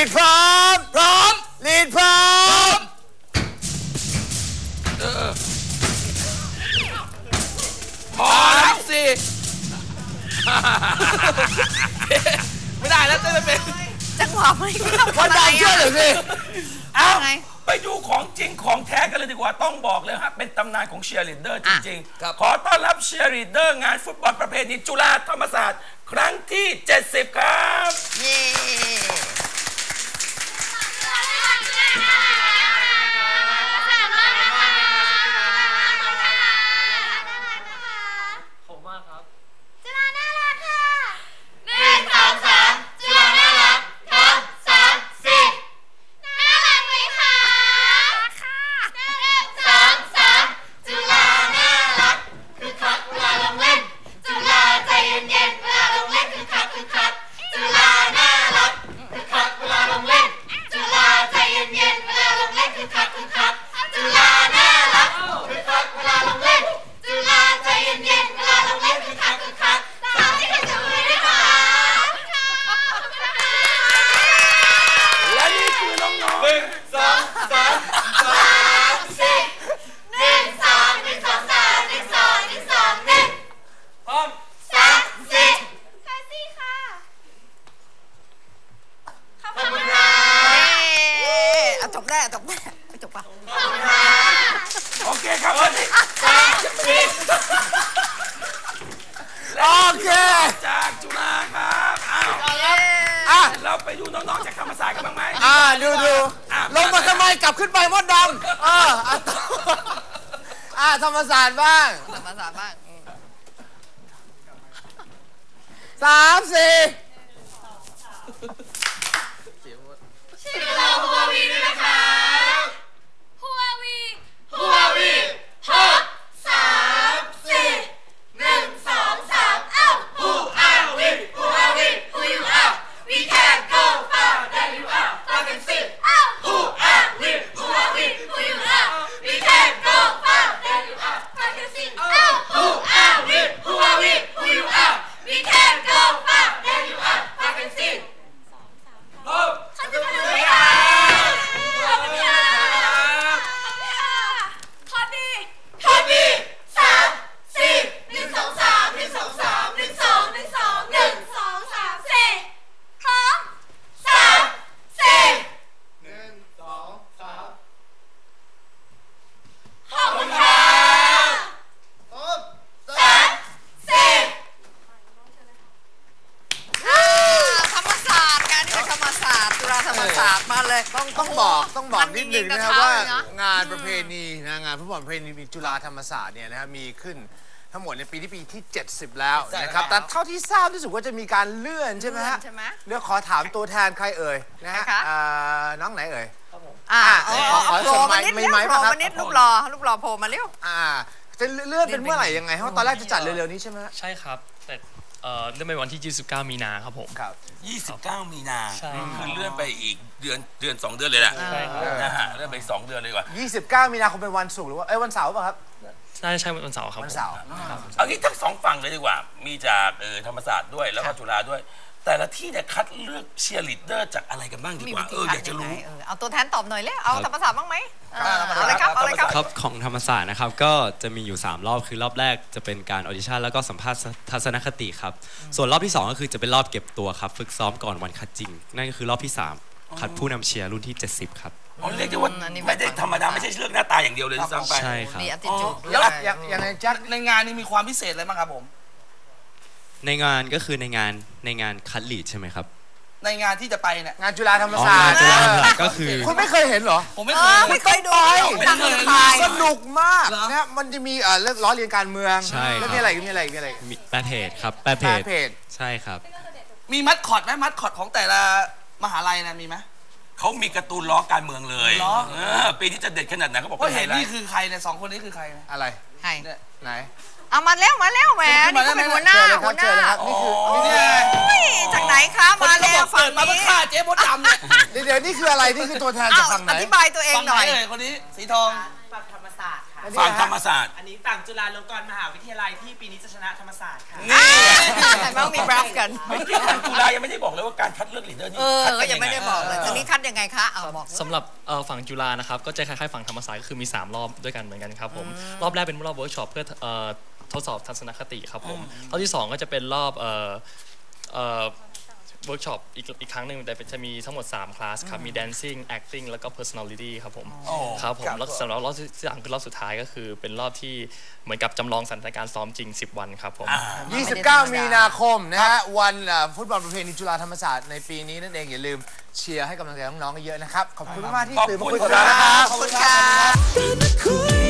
ลีดพร้อม พร้อมลีดพร้อม พอแล้วสิ ไม่ได้แล้วเต้นไม่เป็นจังหวะไม่เข้าคนดังช่วยหน่อยสิเอ้าไง ไปดูของจริงของแท้กันเลยดีกว่าต้องบอกเลยฮะ เป็นตำนานของเชียร์ลีดเดอร์จอะริงครับ ๆ ขอต้อนรับเชียร์ลีดเดอร์งานฟุตบอลประเพณีจุฬาธรรมศาสตร์ ครั้งที่ 70 ครับ จุฬ จบแน่จบแน่ไม่จบปะขอบคุณค่ะๆโอเคครับวันนี้สามสี่โอเค จากจุฬาครับอ้าวเย้อะเราไปดูน้องๆจากธรรมศาสตร์กันบ้างไหมอ่าดูดูอะลงมาทำไมกลับขึ้นไปมดดำเอออะต่ออ่าธรรมศาสตร์บ้างธรรมศาสตร์บ้างอืมสามสี่ ชื่อเราหัววีด้วยนะคะหัววีหัววีหกสามสี่หนึ่งสองสามเอ้า Who are we Who are we Who you are We can go far than you are Talk and sing เอ้า Who are we Who are we Who you are We can go far than you are Talk and sing เอ้า Who are we Who are we Who you are We can go far than you are Talk and sing พร้อม ขอบคุณค่ะขอบคุณค่ะพอดีพอดีสามสี่หนึ่งสองสามหนึ่งสองสามหนึ่งสองหนึ่งสองหนึ่งสองสามสี่พร้อมสามสี่ หนึ่งสองสาม ขอบคุณค่ะ พร้อม สามสี่ อ่าธรรมศาสตร์การนี่เป็นธรรมศา สตร์จุฬาธรรมศาสตร์มาเลย ต้องต้องบอกต้องบอกมันิดหนึ่งยินะครับๆว่าเท้เลยเนงานประเพณีนะงานฟุตบอลประเพณีจุฬาธรรมศาสตร์เนี่ยนะครับมีขึ้นทั้งหมดในปีที่ปีที่ 70 แล้วนะครับ แต่เท่าที่ทราบรู้สึกว่าจะมีการเลื่อนใช่ไหมฮะใช่ไหมเดี๋ยวขอถามตัวแทนใครเอ่ยนะฮะใครคะอ่าน้องไหนเอ่ยอ่าอะเอาขอเอาขอโผล่มาส่งไมค์นิดมีเร็วไมค์โผล่ป่ะครับมานิดรูปหล่อรูปหล่อโผล่มาเร็วอ่าจะเลื่อนเป็นเมื่อไหร่ยังไงเพราะตอนแรกจะจัดเร็วๆนี้ใช่ไหมฮะใช่ครับแต่ เอ่อเลื่อนไปวันที่ 29 มีนาครับผม ครับ 29 มีนาใช่คือเลื่อนไปอีกเดือนเดือน 2 เดือนเลยแหละใช่ครับ นะฮะเลื่อนไปอีกสองเดือนเลยดีกว่า29 มีนาคมเป็นวันศุกร์หรือว่าเอ้ยวันเสาร์ป่ะครับ น่าจะใช่วันเสาร์ครับวันเสาร์ เอางี้ทั้งสองฝั่งเลยดีกว่า มีจากเออธรรมศาสตร์ด้วยแล้วก็จุฬาด้วย แต่ละที่เนี่ยคัดเลือกเชียร์ลีดเดอร์จากอะไรกันบ้างดีมีกวิว่าธีเออคัอดยากจะยังไงรู้ เออเอาตัวแทนตอบหน่อยเลยเอาครับธรรมศาสตร์บ้างไหมเออธรรมศาสตร์เอาเลยครับเอาเลย ครับครับของธรรมศาสตร์นะครับก็จะมีอยู่ 3 รอบคือรอบแรกจะเป็นการออดิชั่นแล้วก็สัมภาษณ์ทัศนคติครับ ส่วนรอบที่ 2 ก็คือจะเป็นรอบเก็บตัวครับฝึกซ้อมก่อนวันคัดจริง นั่นก็คือรอบที่ 3 คัดผู้นำเชียร์รุ่นที่ 70 ครับอ๋อเรียกได้ว่าอืมอันนี้ไม่ได้ธรรมดาไม่ใช่เลือกหน้าตาอย่างเดียวเลยที่ซ้ำไปใช่ครับมีอัติจูดแล้วอย่างอย่างไงแจ็คในงานนี้มีความพิเศษอะไรบ้างครับผม ในงานก็คือในงานในงานคัดลีดใช่ไหมครับ ในงานที่จะไปเนี่ยงานจุฬาธรรมอ๋อศาสตงานร์จุฬาธรรมศาสตร์ก็คือ คุณไม่เคยเห็นเหรอ ผมไม่เอเคยอไม่เคยดูไปดังใครสนุกมากเหรอ นะมันจะมีเอ่อเรื่องล้อเลียนการเมือง ใช่ครับ แล้วมีอะไรอีกมีอะไรอีกมีอะไรอีก มีแปดเพจครับแปดเพแปจดเพจ ใช่ครับ มีมัดคอดไหมมัดคอดของแต่ละมหาลัยนะมีไหม เขามีการ์ตูนล้อการเมืองเลยเหรอ เออปีนี้จะเด็ดขนาดไหนเขาบอกว่าเป็นไฮเห็นไลนี่ท์คือใครเนี่ยสองคนนี้คือใครนะอะไรใครเนี่ย ไหนเอามาแล้วมาแล้วแหมขึ้นนี่มาเขาเป็นได้ไหมหัวหน้าเชิญเลยคหัรับวหเชิน้าญเลยครับนี่คือนี่ไงเฮ้ยจากไหนคะ ดี๋ยวเดี๋ยวนี่คืออะไรนี่คือตัวแทนอ้าจากวฝั่งไหน อธิบายตัวเองฝั่งหไหนน่อยเอ่ยคนนี้สีทอง ฝั่งธรรมศาสตร์ค่ะ ฝั่งธรรมศาสตร์อันนี้ฝั่งจุฬาลงกรณ์มหาวิทยาลัยที่ปีนี้จะชนะธรรมศาสตร์ค่ะ นี่เห็นไหมมีบราฟกัน เมื่อกี้ทางจุฬายังไม่ได้บอกเลยว่าการคัดเลือกลีดเดอร์นี่เออ คัก็นยังไม่ได้บอกเลยตรงนี้คัดยังไงคะ เอาบอกสำหรับเอ่อฝั่งจุฬานะครับ ก็จะคล้ายๆฝั่งธรรมศาสตร์ก็คือมี 3 รอบด้วยกันเหมือนกันครับผม รอบแรกเป็นรอบเวิร์กช็อปเพื่อเอ่อทดสอบทัศนคติครับผม รอบที่ 2 ก็จะเป็นรอบเอ่อเอ่อ เวิร์กช็อปอีกอีกครั้งหนึ่งแต่เป็นจะมีทั้งหมด 3 คลาสครับ มี dancing acting แล้วก็ personality ครับผมโอ้ครับผมแล้วสำหรับรอบที่สามคือรอบสุดท้ายก็คือ เป็นรอบที่เหมือนกับจำลองสถานการณ์ซ้อมจริง 10 วันครับผม 29 มีนาคมนะฮะ วันเอ่อฟุตบอลประเพณีจุฬาธรรมศาสตร์ในปีนี้นั่นเองอย่าลืมเชียร์ให้กำลังใจน้องๆกันเยอะนะครับ ขอบคุณมากๆที่ขอบตื่นมาคุณคุยกับครัเราบนะครับ ขอบคุณค่ะ